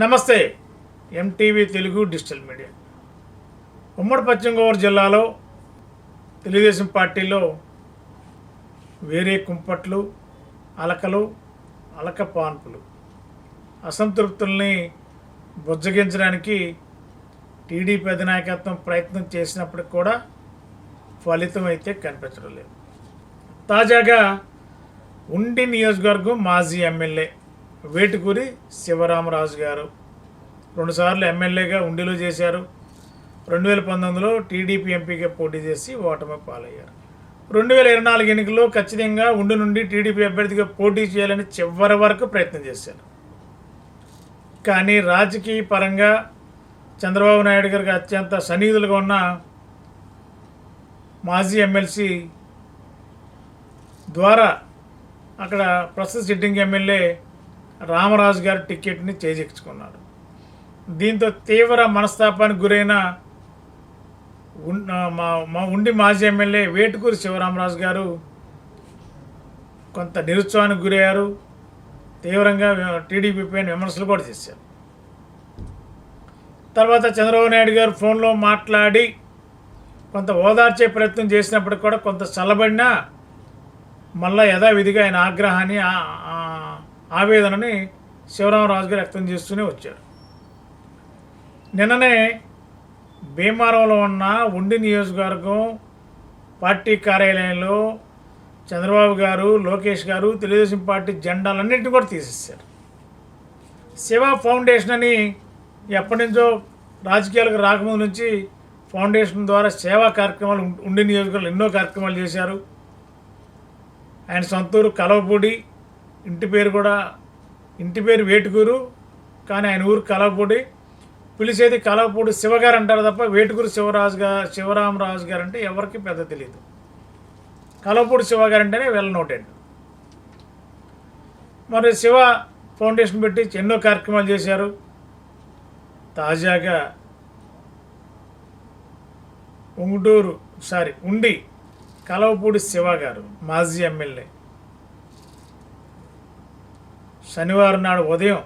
నమస్తే. MTV Telugu digital media. ఉమ్మడి పశ్చిమ గోదావరి జిల్లాలో తెలుగుదేశం పార్టీలో వేరే కుంపట్లు అలకలు అలక పాన్పులు అసంతృప్తుల్ని బుజ్జగించడానికి టీడీపీ అధినాయకత్వం ప్రయత్నం చేసినప్పటికి కూడా ఫలితం అయితే కనిపించడం లేదు. తాజాగా ఉండి నియోజకవర్గం మాజీ ఎమ్మెల్యే వేటుకూరి శివరామరాజు గారు. రెండుసార్లు ఎమ్మెల్యేగా ఉండిలో చేశారు. రెండు వేల పంతొమ్మిదిలో టీడీపీ ఎంపీగా పోటీ చేసి ఓటమి పాలయ్యారు. రెండు వేల ఇరవై నాలుగు ఎన్నికల్లో ఖచ్చితంగా ఉండి నుండి టీడీపీ అభ్యర్థిగా పోటీ చేయాలని చివరి వరకు ప్రయత్నం చేశారు. కానీ రాజకీయ పరంగా చంద్రబాబు నాయుడు గారికి అత్యంత సన్నిహితులుగా ఉన్న మాజీ ఎమ్మెల్సీ ద్వారా అక్కడ ప్రస్తుత సిట్టింగ్ ఎమ్మెల్యే రామరాజు గారి టికెట్ని చేజెక్కించుకున్నాడు. దీంతో తీవ్ర మనస్తాపానికి గురైన మా మా ఉండి మాజీ ఎమ్మెల్యే వేటుకూరి శివరామరాజు గారు కొంత నిరుత్సాహానికి గురయ్యారు. తీవ్రంగా టీడీపీ పైన విమర్శలు కూడా చేశారు. తర్వాత చంద్రబాబు నాయుడు గారు ఫోన్లో మాట్లాడి కొంత ఓదార్చే ప్రయత్నం చేసినప్పటికి కూడా కొంత చల్లబడినా మళ్ళా యథావిధిగా ఆయన ఆగ్రహాన్ని ఆవేదనని శివరామరాజు గారు వ్యక్తం చేస్తూనే వచ్చారు. నిన్ననే భీమారంలో ఉన్న ఉండి నియోజకవర్గం పార్టీ కార్యాలయంలో చంద్రబాబు గారు లోకేష్ గారు తెలుగుదేశం పార్టీ జెండాలన్నింటినీ కూడా తీసేశారు. శివ ఫౌండేషన్ అని ఎప్పటి నుంచో రాజకీయాలకు రాకముందు నుంచి ఫౌండేషన్ ద్వారా సేవా కార్యక్రమాలు ఉండి నియోజకవర్గాలు ఎన్నో కార్యక్రమాలు చేశారు. ఆయన సొంతూరు కలవపూడి ఇంటి పేరు కూడా ఇంటి పేరు వేటుకూరు కానీ ఆయన ఊరు కలవపూడి. పిలిచేది కలవపూడి శివగారు అంటారు తప్ప వేటుకూరు శివరాజు గారు శివరామరాజు గారు అంటే ఎవరికి పెద్ద తెలియదు కలవపూడి శివగారు అంటేనే వెల్ నోటెడ్. మరి శివ ఫౌండేషన్ పెట్టి ఎన్నో కార్యక్రమాలు చేశారు. తాజాగా ఉంగుటూరు సారీ ఉండి కలవపూడి శివ గారు మాజీ ఎమ్మెల్యే. శనివారం నాడు ఉదయం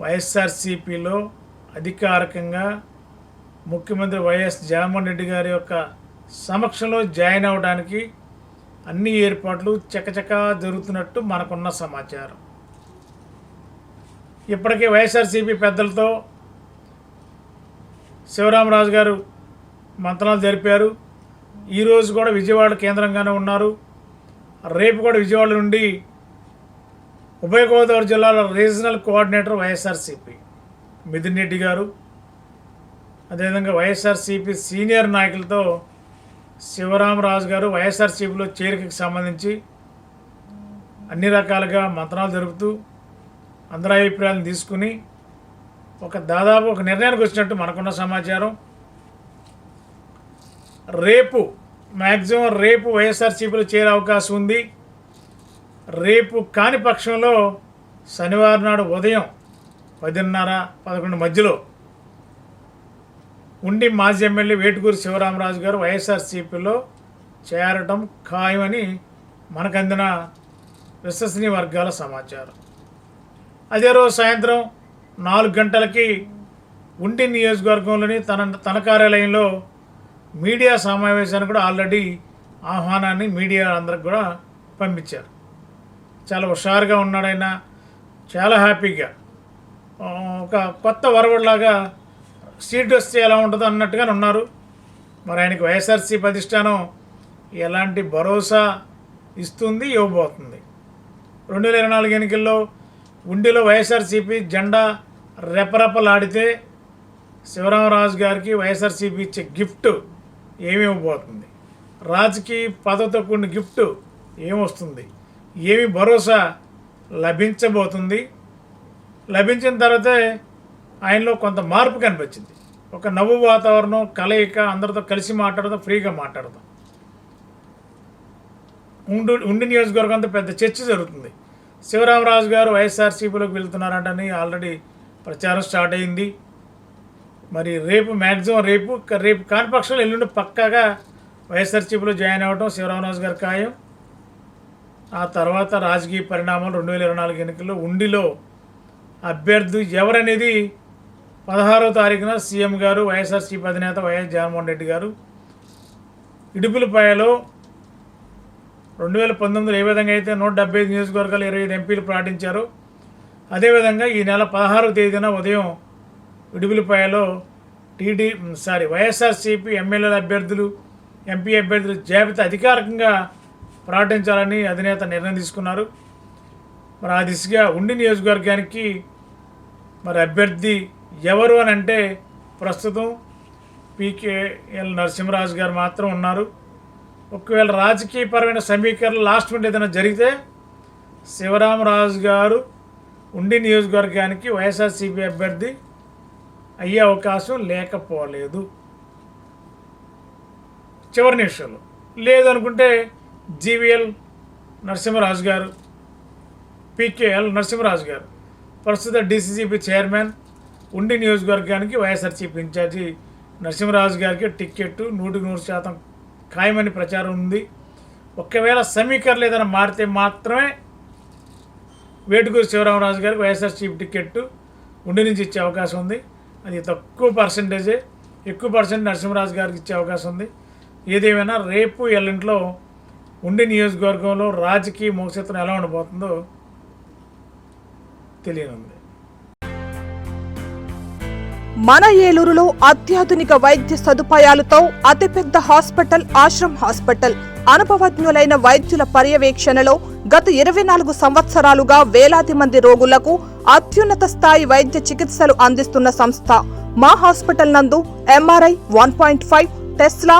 వైఎస్ఆర్సీపీలో అధికారికంగా ముఖ్యమంత్రి వైఎస్ జగన్మోహన్ రెడ్డి గారి యొక్క సమక్షంలో జాయిన్ అవ్వడానికి అన్ని ఏర్పాట్లు చకచకా జరుగుతున్నట్టు మనకున్న సమాచారం. ఇప్పటికే వైఎస్ఆర్సీపీ పెద్దలతో శివరామరాజు గారు మంత్రాలు జరిపారు. ఈరోజు కూడా విజయవాడ కేంద్రంగానే ఉన్నారు. రేపు కూడా విజయవాడ నుండి ఉభయ గోదావరి జిల్లాలో regional coordinator YSRCP. Mithun Reddy గారు అదేవిధంగా వైఎస్ఆర్సీపీ సీనియర్ నాయకులతో శివరామరాజు గారు వైఎస్ఆర్సీపీలో చేరికకి సంబంధించి అన్ని రకాలుగా మంత్రాలు జరుపుతూ అందరి అభిప్రాయాలను తీసుకుని ఒక దాదాపు ఒక నిర్ణయానికి వచ్చినట్టు మనకున్న సమాచారం. రేపు మ్యాక్సిమం రేపు వైఎస్ఆర్సీపీలో చేరే అవకాశం ఉంది. రేపు కాని పక్షంలో శనివారం నాడు ఉదయం పదిన్నర పదకొండు మధ్యలో ఉండి మాజీ ఎమ్మెల్యే వేటుకూరి శివరామరాజు గారు వైఎస్ఆర్సీపీలో చేరటం ఖాయమని మనకు అందిన విశ్వసనీయ వర్గాల సమాచారం. అదే రోజు సాయంత్రం నాలుగు గంటలకి ఉండి నియోజకవర్గంలోని తన తన కార్యాలయంలో మీడియా సమావేశానికి కూడా ఆల్రెడీ ఆహ్వానాన్ని మీడియా అందరికి కూడా పంపించారు. చాలా హుషారుగా ఉన్నాడైనా చాలా హ్యాపీగా. ఒక కొత్త వరవడిలాగా సీట్ వస్తే ఎలా ఉంటుందో అన్నట్టుగానే ఉన్నారు. మరి ఆయనకి వైఎస్ఆర్సీ ప్రతిష్టానం ఎలాంటి భరోసా ఇస్తుంది ఇవ్వబోతుంది? రెండు వేల ఇరవై నాలుగు ఎన్నికల్లో ఉండిలో వైఎస్ఆర్సీపీ జెండా రెపరెపలాడితే శివరామరాజు గారికి వైఎస్ఆర్సీపీ ఇచ్చే గిఫ్ట్ ఏమి ఇవ్వబోతుంది? రాజకీయ పదవితో కూడిన గిఫ్ట్ ఏమొస్తుంది? ఏమి భరోసా లభించబోతుంది? లభించిన తర్వాతే ఆయనలో కొంత మార్పు కనిపించింది. ఒక నవ్వు వాతావరణం కలయిక అందరితో కలిసి మాట్లాడదాం ఫ్రీగా మాట్లాడదాం. ఉండు ఉండి నియోజకవర్గం అంతా పెద్ద చర్చ జరుగుతుంది. శివరామరాజు గారు వైఎస్ఆర్సీపీలోకి వెళ్తున్నారంటని ఆల్రెడీ ప్రచారం స్టార్ట్ అయింది. మరి రేపు మ్యాక్సిమం రేపు రేపు కాని పక్షంలో ఎల్లుండి పక్కాగా వైఎస్ఆర్సీపీలో జాయిన్ అవ్వడం శివరామరాజు గారి ఖాయం. ఆ తర్వాత రాజకీయ పరిణామాలు రెండు వేల ఇరవై నాలుగు ఎన్నికల్లో ఉండిలో అభ్యర్థి ఎవరనేది పదహారో తారీఖున సీఎం గారు వైఎస్ఆర్సీపీ అధినేత వైఎస్ జగన్మోహన్ రెడ్డి గారు ఇడుపులపాయలో రెండు వేల పంతొమ్మిదిలో ఏ విధంగా అయితే నూట డెబ్బై ఐదు నియోజకవర్గాలు ఇరవై ఐదు ఎంపీలు ప్రకటించారో అదేవిధంగా ఈ నెల పదహారవ తేదీన ఉదయం ఇడుపులపాయలో టీడీ సారీ వైఎస్ఆర్సీపీ ఎమ్మెల్యేల అభ్యర్థులు ఎంపీ అభ్యర్థుల జాబితా అధికారికంగా ప్రకటించాలని అధినేత నిర్ణయం తీసుకున్నారు. మరి ఆ దిశగా ఉండి నియోజకవర్గానికి మరి అభ్యర్థి ఎవరు అని అంటే ప్రస్తుతం పీకేఎల్ నరసింహరాజు గారు మాత్రం ఉన్నారు. ఒకవేళ రాజకీయపరమైన సమీకరణ లాస్ట్ మినిట్ ఏదైనా జరిగితే శివరామరాజు గారు ఉండి నియోజకవర్గానికి వైఎస్ఆర్సీపీ అభ్యర్థి అయ్యే అవకాశం లేకపోలేదు. చివరి నిమిషంలో. లేదనుకుంటే జీవీఎల్ నరసింహరాజు గారు పీకేఎల్ నరసింహరాజు గారు. ప్రస్తుత డీసీసీబీ చైర్మన్ ఉండి నియోజకవర్గానికి వైఎస్ఆర్సీపీ ఇన్ఛార్జి నరసింహరాజు గారికి టిక్కెట్ నూటికి నూరు శాతం ఖాయమని ప్రచారం ఉంది. ఒకవేళ సమీకరణలు ఏదైనా మారితే మాత్రమే వేటుకూరు శివరామరాజు గారికి వైఎస్ఆర్ చీఫ్ టికెట్ ఉండి నుంచి ఇచ్చే అవకాశం ఉంది. అది తక్కువ పర్సంటేజే ఎక్కువ పర్సెంట్ నరసింహరాజు గారికి ఇచ్చే అవకాశం ఉంది. ఏదేమైనా రేపు ఎల్లింట్లో ఉండి నియోజకవర్గంలో రాజకీయ మోక్షత్వం ఎలా ఉండబోతుందో తెలియనుంది. మన ఏలూరులో అత్యాధునిక వైద్య సదుపాయాలతో అతిపెద్ద హాస్పిటల్ ఆశ్రమ్ హాస్పిటల్. అనుభవజ్ఞులైన వైద్యుల పర్యవేక్షణలో గత ఇరవై నాలుగు సంవత్సరాలుగా వేలాది మంది రోగులకు అత్యున్నత స్థాయి వైద్య చికిత్సలు అందిస్తున్న సంస్థ. మా హాస్పిటల్ నందు MRI one point five tesla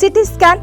CT scan